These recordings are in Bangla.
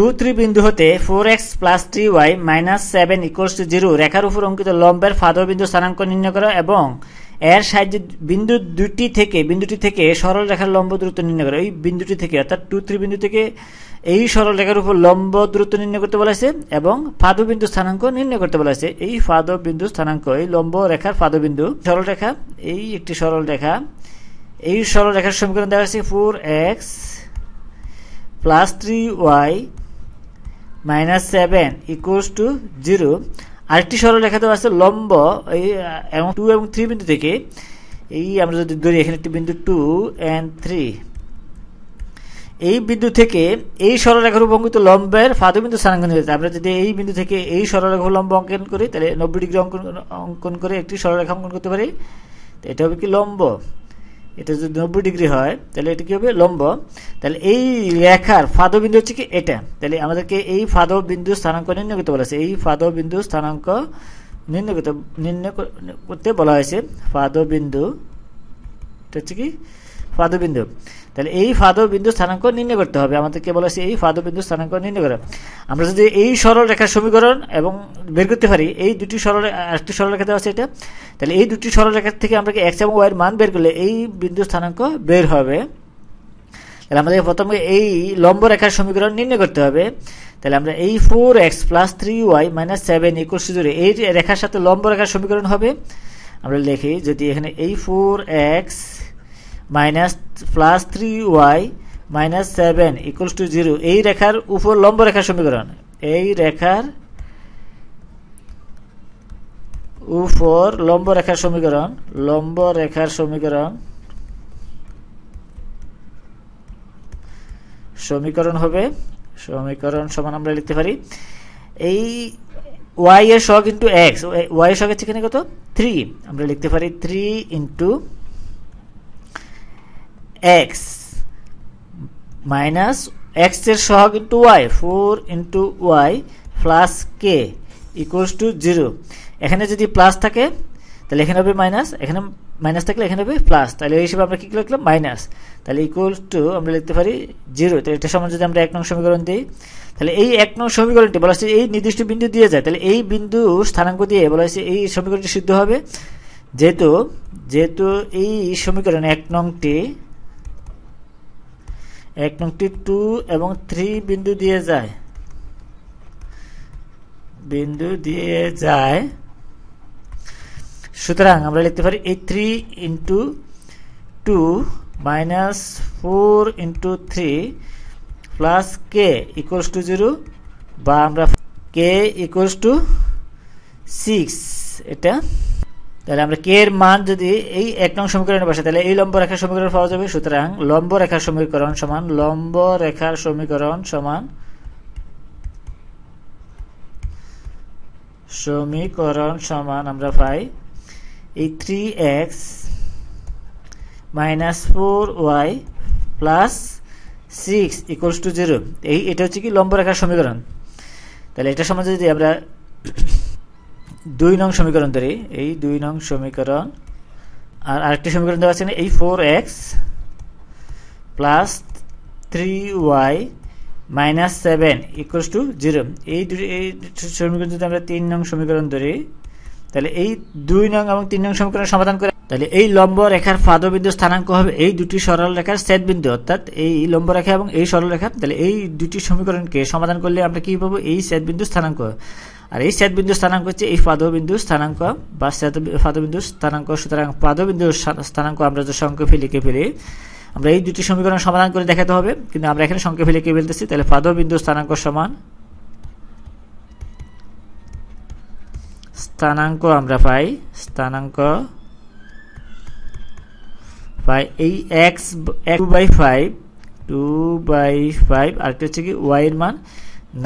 টু থ্রি বিন্দু হতে four x plus three y minus seven equals to zero রেখার উপর অঙ্কিত লম্বের ফাদর বিন্দু স্থানাঙ্ক নির্ণয় করো এবং এর সাহায্যে বিন্দু দুটি থেকে, বিন্দুটি থেকে সরল রেখার লম্ব দূরত্ব নির্ণয় করো। এই বিন্দুটি থেকে, অর্থাৎ টু থ্রি বিন্দু থেকে এই সরল রেখার উপর লম্ব দূরত্ব নির্ণয় করতে বলা হয়েছে এবং ফাদো বিন্দু স্থানাঙ্ক নির্ণয় করতে বলা হয়েছে এই ফাদো বিন্দু স্থানাঙ্ক, এই লম্ব রেখার ফাদো বিন্দু সরল রেখা, এই একটি সরল রেখা, এই সরল রেখার সমীকরণ দেওয়া হয়েছে four x plus three y minus seven equals to zero আরেকটি সরল রেখা দেওয়া আছে লম্ব, এই এবং টু এবং থ্রি বিন্দু থেকে। এই আমরা যদি ধরি, এখানে একটি বিন্দু টু অ্যান্ড থ্রি এই বিন্দু থেকে এই সরলরেখার উপঙ্কিত লম্বের ফাদবিন্দু স্থানাঙ্কন হয়েছে আমরা যদি এই বিন্দু থেকে এই সরলরেখা লম্ব অঙ্কন করি, তাহলে নব্বই ডিগ্রি অঙ্কন অঙ্কন করে একটি সরলরেখা অঙ্কন করতে পারি। এটা হবে কি লম্ব। এটা যদি নব্বই ডিগ্রি হয়, তাহলে এটা কি হবে? লম্ব। তাহলে এই রেখার ফাদ বিন্দু হচ্ছে কি এটা। তাহলে আমাদেরকে এই ফাদ বিন্দু স্থানাঙ্ক নির্ণয় করতে বলা হয়েছে। এই ফাদ বিন্দু স্থানাঙ্ক নির্ণয় করতে নির্ণয় করতে বলা হয়েছে। ফাদ বিন্দু এটা হচ্ছে কি? ফাদ বিন্দু তাহলে এই ফাদ বিন্দু স্থানাঙ্ক নির্ণয় করতে হবে। আমাদেরকে বলা হয়েছে এই ফাদ বিন্দু স্থানাঙ্ক নির্ণয় করা। আমরা যদি এই সরল রেখার সমীকরণ এবং বের করতে পারি, এই দুটি সরল আরেকটি সরল দেওয়া আছে এটা, তাহলে এই দুটি সরল রেখার থেকে আমরা এক্স এবং ওয়াইয়ের মান বের করলে এই বিন্দু স্থানাঙ্ক বের হবে? তাহলে আমাদের প্রথমে এই লম্ব রেখার সমীকরণ নির্ণয় করতে হবে। তাহলে আমরা এই four x plus three y minus seven equal zero এই রেখার সাথে লম্ব রেখার সমীকরণ হবে, আমরা লিখি যদি এখানে এই four x minus plus three y minus seven equals to zero এই রেখার উপর লম্ব রেখার সমীকরণ। এই রেখার উপর লম্ব রেখার সমীকরণ, লম্ব রেখার সমীকরণ সমীকরণ হবে, সমীকরণ সমান আমরা লিখতে পারি। এই ওয়াই এর শখ ইন্টু এক্স ওয়াই এর শখ হচ্ছে এখানে কত? থ্রি আমরা লিখতে পারি থ্রি ইন্টু এক্স মাইনাস এক্সের সহগ into y four into y plus k equals to zero এখানে যদি প্লাস থাকে, তাহলে এখানে হবে মাইনাস এখানে মাইনাস থাকলে এখানে হবে প্লাস তাহলে এই হিসেবে আমরা কি লিখলাম? মাইনাস তাহলে ইকুয়ালস টু আমরা লিখতে পারি জিরো তো এটা সমান যদি আমরা এক নং সমীকরণ দিই, তাহলে এই এক নং সমীকরণটি বলা হচ্ছে এই নির্দিষ্ট বিন্দু দিয়ে যায়। তাহলে এই বিন্দু স্থানাঙ্ক দিয়ে বলা হচ্ছে এই সমীকরণটি সিদ্ধ হবে। যেহেতু যেহেতু এই সমীকরণ এক নংটি এক নংটি টু এবং থ্রি বিন্দু দিয়ে যায়। বিন্দু দিয়ে যায়। সুতরাং আমরা লিখতে পারি এই three into two minus four into three plus k equals to zero বা আমরা কে ইকুয়ালস টু সিক্স এটা তাহলে আমরা কে এর মান যদি এই এক নং সমীকরণে বসে তাহলে এই লম্ব রেখার সমীকরণ পাওয়া যাবে, সুতরাং লম্ব রেখার সমীকরণ সমান লম্ব রেখার সমীকরণ সমান সমীকরণ সমান আমরা পাই এই three x minus four y plus six equals to zero এই, এটা হচ্ছে কি লম্ব রেখার সমীকরণ? তাহলে এটা সমান যদি আমরা দুই নং সমীকরণ ধরি। এই দুই নং সমীকরণ, আর আরেকটি সমীকরণ দেওয়া আছে এই four x plus three y minus seven equals to zero এই দুটি, এই সমীকরণ যদি আমরা তিন নং সমীকরণ ধরি, তাহলে এই দুই নং এবং তিন নং সমীকরণ সমাধান করে, তাহলে এই লম্ব রেখার ফাদবিন্দু স্থানাঙ্ক হবে এই দুটি সরল রেখার সেট বিন্দু, অর্থাৎ এই লম্ব রেখা এবং এই সরল রেখা। তাহলে এই দুটি সমীকরণকে সমাধান করলে আমরা কি পাবো? এই সেট বিন্দু স্থানাঙ্ক। আর এই সেট বিন্দু স্থানাঙ্ক হচ্ছে এই পাদবিন্দু স্থানাঙ্ক বা পাদবিন্দু স্থানাঙ্ক, সুতরাং পাদবিন্দু স্থানাঙ্ক আমরা যে সংক্ষেপে লিখে ফেলি। আমরা এই দুটি সমীকরণ সমাধান করে দেখাতে হবে, কিন্তু আমরা এখানে সংক্ষেপে লিখে ফেলতেছি, তাহলে পাদবিন্দু স্থানাঙ্ক সমান স্থানাঙ্ক আমরা পাই, স্থানাঙ্ক পাই এই x two by five two by five আরেকটা হচ্ছে কি ওয়াই এর মান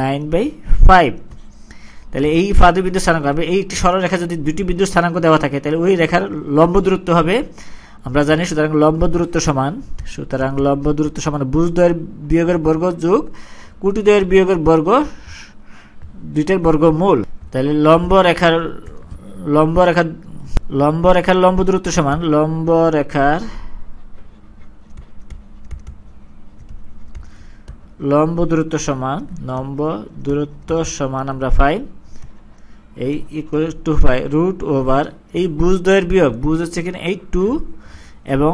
নাইন বাই ফাইভ তাহলে এই ফাদ বিন্দু স্থানাঙ্ক হবে। এই একটি সরল রেখা যদি দুটি বিন্দু স্থানাঙ্ক দেওয়া থাকে, তাহলে ওই রেখার লম্ব দূরত্ব হবে, আমরা জানি সুতরাং লম্ব দূরত্ব সমান, সুতরাং লম্ব দূরত্ব সমান বুজদ্বয়ের বিয়োগের বর্গ যোগ কুটিদ্বয়ের বিয়োগের বর্গ দুইটার বর্গ মূল। তাহলে লম্ব রেখার, লম্ব রেখা লম্ব রেখার লম্ব দূরত্ব সমান, লম্ব রেখার, লম্ব দূরত্ব সমান, লম্ব দূরত্ব সমান আমরা পাই এই ইকুয়াল টু পাই রুট ওভার এই বুজ দয়ের বিয়োগ বুজ হচ্ছে এখানে এই টু এবং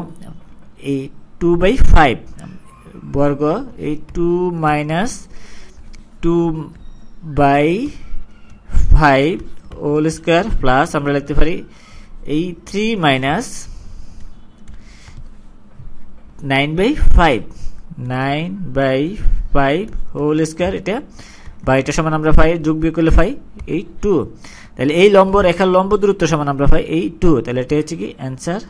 এই টু বাই ফাইভ বর্গ এই two minus two by five whole square plus আমরা লিখতে পারি এই three minus nine by five nine by five whole square এটা বা এটা সমান আমরা পাই যোগ বিয়োগ করলে পাই এই টু। তাহলে এই লম্ব রেখার লম্ব দূরত্ব সমান আমরা পাই এই টু। তাহলে এটা হচ্ছে কি অ্যান্সার